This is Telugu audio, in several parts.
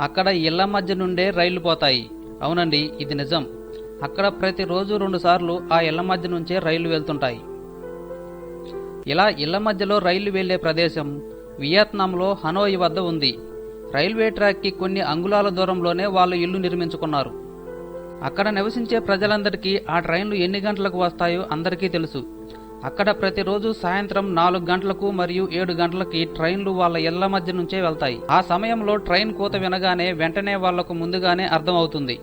అక్కడ ఇళ్ళ మధ్య నుండే రైళ్ళు పోతాయి. అవునండి ఇది నిజం. అక్కడ ప్రతిరోజు రెండుసార్లు ఆ ఇళ్ళ మధ్య నుంచే రైళ్ళు వెళ్తుంటాయి. ఇలా ఇళ్ళ మధ్యలో రైళ్ళు వెళ్ళే ప్రదేశం వియత్నాంలో హనోయి వద్ద ఉంది. రైల్వే ట్రాక్కి కొన్ని అంగుళాల దూరంలోనే వాళ్ళు ఇల్లు నిర్మించుకున్నారు. అక్కడ నివసించే ప్రజలందరికీ ఆ ట్రైన్లు ఎన్ని గంటలకు వస్తాయో అందరికీ తెలుసు. అక్కడ ప్రతిరోజు సాయంత్రం నాలుగు గంటలకు మరియు ఏడు గంటలకి ట్రైన్లు వాళ్ళ ఇళ్ళ మధ్య నుంచే వెళ్తాయి. ఆ సమయంలో ట్రైన్ కూత వినగానే వెంటనే వాళ్ళకు ముందుగానే అర్థమవుతుంది.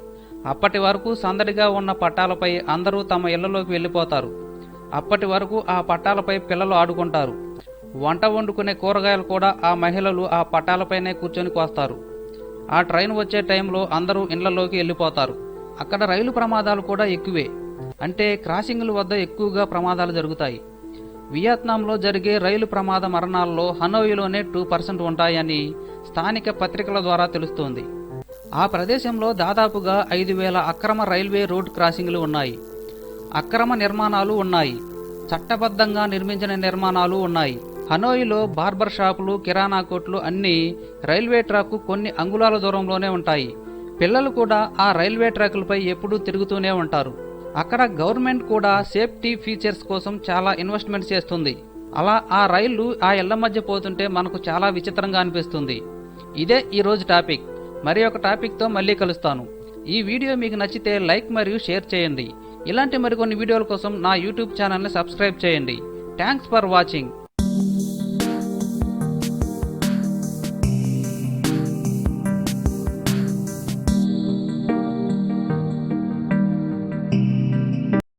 అప్పటి వరకు సందడిగా ఉన్న పట్టాలపై అందరూ తమ ఇళ్ళలోకి వెళ్ళిపోతారు. అప్పటి వరకు ఆ పట్టాలపై పిల్లలు ఆడుకుంటారు. వంట వండుకునే కూరగాయలు కూడా ఆ మహిళలు ఆ పట్టాలపైనే కూర్చొని కోస్తారు. ఆ ట్రైన్ వచ్చే టైంలో అందరూ ఇళ్ళలోకి వెళ్ళిపోతారు. అక్కడ రైలు ప్రమాదాలు కూడా ఎక్కువే. అంటే క్రాసింగ్ల వద్ద ఎక్కువగా ప్రమాదాలు జరుగుతాయి. వియత్నాంలో జరిగే రైలు ప్రమాద మరణాల్లో హనోయిలోనే టూ పర్సెంట్ ఉంటాయని స్థానిక పత్రికల ద్వారా తెలుస్తోంది. ఆ ప్రదేశంలో దాదాపుగా ఐదు వేల అక్రమ రైల్వే రోడ్ క్రాసింగ్లు ఉన్నాయి. అక్రమ నిర్మాణాలు ఉన్నాయి. చట్టబద్ధంగా నిర్మించిన నిర్మాణాలు ఉన్నాయి. హనోయిలో బార్బర్ షాపులు కిరాణా కొట్లు అన్నీ రైల్వే ట్రాక్కు కొన్ని అంగుళాల దూరంలోనే ఉంటాయి. పిల్లలు కూడా ఆ రైల్వే ట్రాకులపై ఎప్పుడూ తిరుగుతూనే ఉంటారు. అక్కడ గవర్నమెంట్ కూడా సేఫ్టీ ఫీచర్స్ కోసం చాలా ఇన్వెస్ట్మెంట్ చేస్తుంది. అలా ఆ రైళ్ళు ఆ ఇళ్ళ మధ్య పోతుంటే మనకు చాలా విచిత్రంగా అనిపిస్తుంది. ఇదే ఈ రోజు టాపిక్. మరి ఒక టాపిక్తో మళ్ళీ కలుస్తాను. ఈ వీడియో మీకు నచ్చితే లైక్ మరియు షేర్ చేయండి. ఇలాంటి మరికొన్ని వీడియోల కోసం నా యూట్యూబ్ ఛానల్ని సబ్స్క్రైబ్ చేయండి. Thanks for watching.